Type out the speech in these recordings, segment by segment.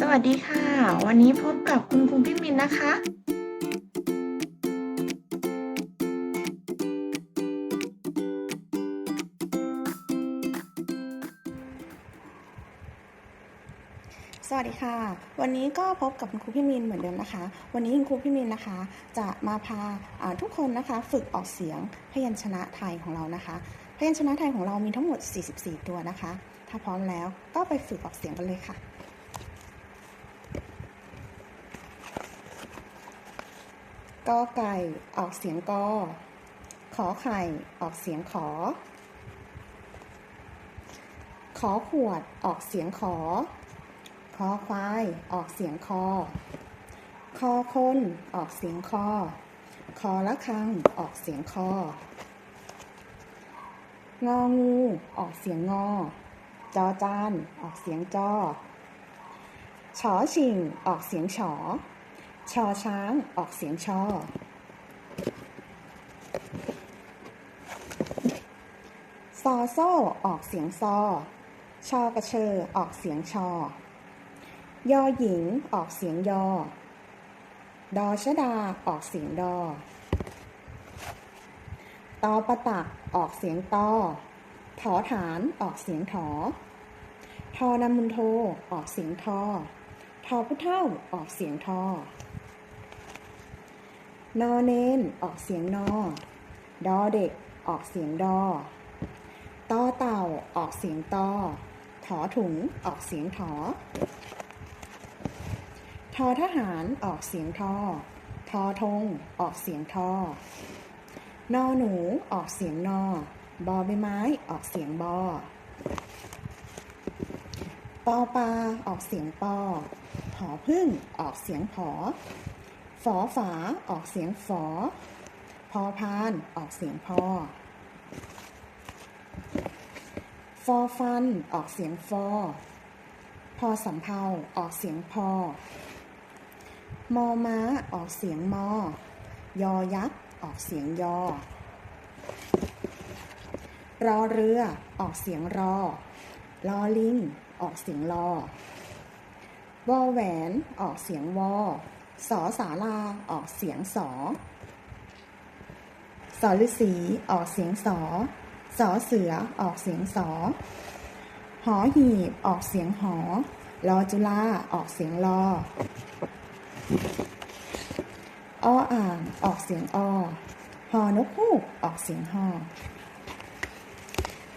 สวัสดีค่ะ วันนี้พบกับคุณครูพี่มินนะคะ สวัสดีค่ะ วันนี้ก็พบกับคุณครูพี่มินเหมือนเดิมนะคะ วันนี้คุณครูพี่มินนะคะ จะมาพาาทุกคนนะคะฝึกออกเสียงพยัญชนะไทยของเรานะคะพยัญชนะไทยของเรามีทั้งหมด 44 ตัวนะคะ ถ้าพร้อมแล้วก็ไปฝึกออกเสียงกันเลยค่ะ กอไก่ ออกเสียงกอ ขอไข่ ออกเสียงขอ ขอขวด ออกเสียงขอ คอควาย ออกเสียงคอ คอคน ออกเสียงคอ คอละคัง ออกเสียงคอ งองู ออกเสียงงอ จอจาน ออกเสียงจอชอชิง ออกเสียงฉอ ชอช้างออกเสียงชอ ซอโซ่ออกเสียงซอ ชอกระเชอออกเสียงชอ ยอหญิงออกเสียงยอ ดอชดาออกเสียงดอ ตอประตักออกเสียงตอ ถอฐานออกเสียงถอ ทอนามุนโทออกเสียงทอทอผู้เท่าออกเสียงทอ นอเนนออกเสียงนอ ดอเด็กออกเสียงดอตอเต่าออกเสียงตอถอถุงออกเสียงถอ ทอทหารออกเสียงทอ ทอทงออกเสียงทอนอหนูออกเสียงนอ บอใบไม้ออกเสียงบอปอปลาออกเสียงปอหอพึ่งออกเสียงผอ ฝอฝาออกเสียงฝอ พอพานออกเสียงพอ ฟอฟันออกเสียงฟอ พอสำเภาออกเสียงพอ มอม้าออกเสียงมอ ยอยักษ์ออกเสียงยอ รอเรือออกเสียงรอ ลอลิงออกเสียงลอวอแหวนออกเสียงวอ สอสาลาออกเสียงสอสอฤษีออกเสียงสอสอเสือออกเสียงสอหอหีบออกเสียงหอรอจุฬาออกเสียงรอออ่างออกเสียงอหอนกฮูกออกเสียงฮอ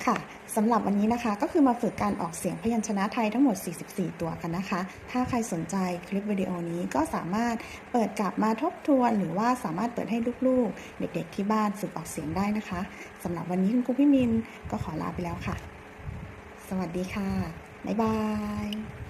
ค่ะ สำหรับวันนี้นะคะก็คือมาฝึกการออกเสียงพยัญชนะไทยทั้งหมด 44 ตัวกันนะคะ ถ้าใครสนใจคลิปวิดีโอนี้ก็สามารถเปิดกลับมาทบทวน หรือว่าสามารถเปิดให้ลูกๆ เด็กๆที่บ้านฝึกออกเสียงได้นะคะสำหรับวันนี้คุณครูพี่มินก็ขอลาไปแล้วค่ะ สวัสดีค่ะ บ๊ายบาย